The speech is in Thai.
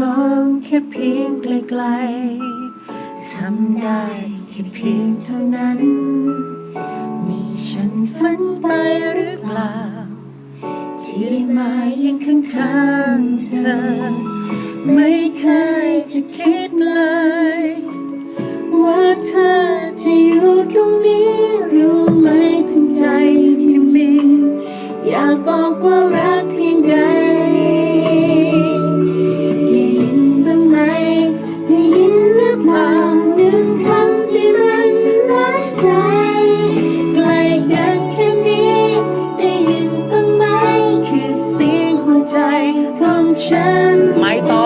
มองแค่เพียงไกลๆ ทำได้แค่เพียงเท่านั้นนี่ฉันฝันไปหรือเปล่า ที่ได้มายังข้างๆเธอ ไม่เคยจะคิดเลย ว่าเธอจะอยู่ตรงนี้รู้ไหมถึงใจที่มี อยากบอกว่ารัก ของฉันไม่ต้อง